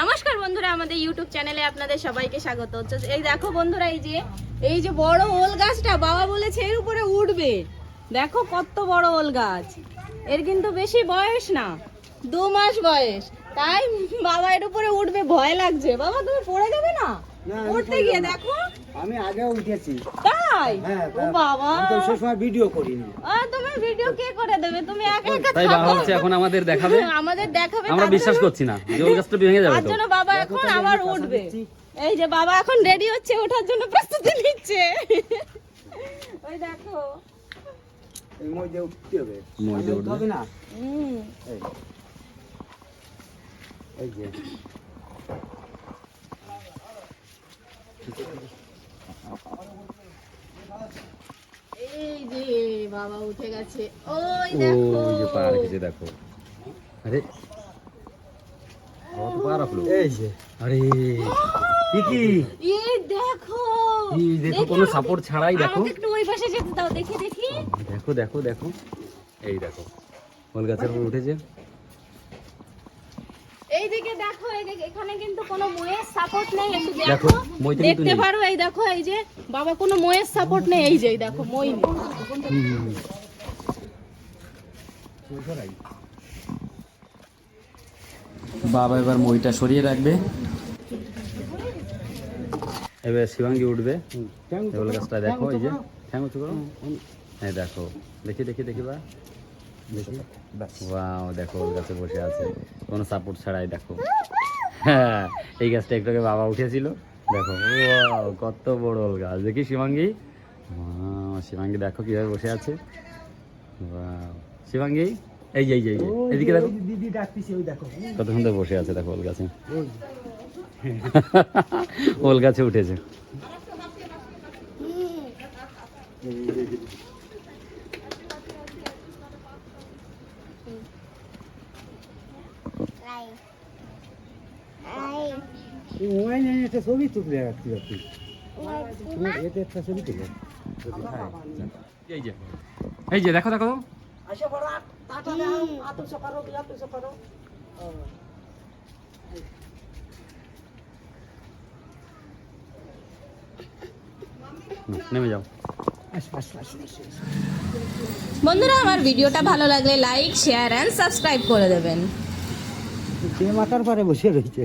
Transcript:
নমস্কার বন্ধুরা আমাদের ইউটিউব চ্যানেলে আপনাদের সবাইকে স্বাগত। এই দেখো বন্ধুরা এই যে এই যে বড় ওল গাছটা বাবা বলেছে এর উপরে উঠবে। দেখো কত বড় ওল গাছ। এর কিন্তু বেশি বয়স না দু মাস বয়স। তাই বাবা এর উপরে উঠবে ভয় লাগছে। বাবা তুমি পড়ে যাবে না? উঠতে গিয়ে দেখো। আমি আগে উঠেছি। তাই? হ্যাঁ ও বাবা। আমি তো সে সময় ভিডিও করিনি আ, তুমি ভিডিও কে করে দেবে? তুমি একা একা তাই বাবা হচ্ছে এখন আমাদের দেখাবে। আমাদের দেখাবে আমরা বিশ্বাস করছি না। যে ওই গাছটা ভেঙে যাবে তার জন্য বাবা এখন আবার উঠবে। এই যে বাবা এখন রেডি হচ্ছে ওঠার জন্য প্রস্তুতি নিচ্ছে। ওই দেখো। এই মই দিয়ে উঠতে হবে। মই দিয়ে আমি না? হুম। এই। এই যে। এই যে বাবা উঠে গেছে। ওই দেখো ওই যে পা রেখেছে দেখো। আরে বাবা পা রাখল। এই যে। আরে কি কি? এই দেখো। এই দেখো কোনো সাপোর্ট ছাড়াই দেখো। আমাকে একটু ওই পাশে যেতে দাও দেখি দেখি। দেখো দেখো দেখো। এই দেখো গাছের উপর উঠেছে। এইদিকে দেখো এইদিকে এখানে কিন্তু কোনো ময়ের সাপোর্ট নেই একটু দেখো, দেখো মইতে কিন্তু দেখতে পারো এই দেখো এই যে বাবা কোনো ময়ের সাপোর্ট নেই এই যে দেখো মই নেই। বাবা এবার মইটা সরিয়ে রাখবে। এবার শিবাঙ্গি উঠবে। গাছটা দেখো এই যে। ঠ্যাং উঁচু করো। হ্যাঁ দেখো দেখি দেখি দেখি বা। দেখি। ওয়াও দেখো ওল গাছে বসে আছে। কোনো সাপোর্ট ছাড়াই দেখো। হ্যাঁ এই গাছটা একটু বাবা উঠেছিল দেখো কত বড় ওল গাছ। দেখি শিবাঙ্গি। শিবাঙ্গি দেখো কীভাবে বসে আছে। শিবাঙ্গি এই যে এই যে এদিকে দেখো। দিদি ডাকতেছি ওই দেখো। কত সুন্দর বসে আছে দেখো ওল গাছে। ওল গাছে উঠেছে। ওই নিয়ে একটা ছবি তুলে রাখতে পারতি এতে একটা ছবি তুলে। এই যে দেখো দেখো। নেমে যাও। আস আস আস আস, আস। বন্ধুরা আমার ভিডিওটা ভালো লাগলে লাইক শেয়ার এন্ড সাবস্ক্রাইব করে দেবেন। সে মাথার পরে বসে রয়েছে।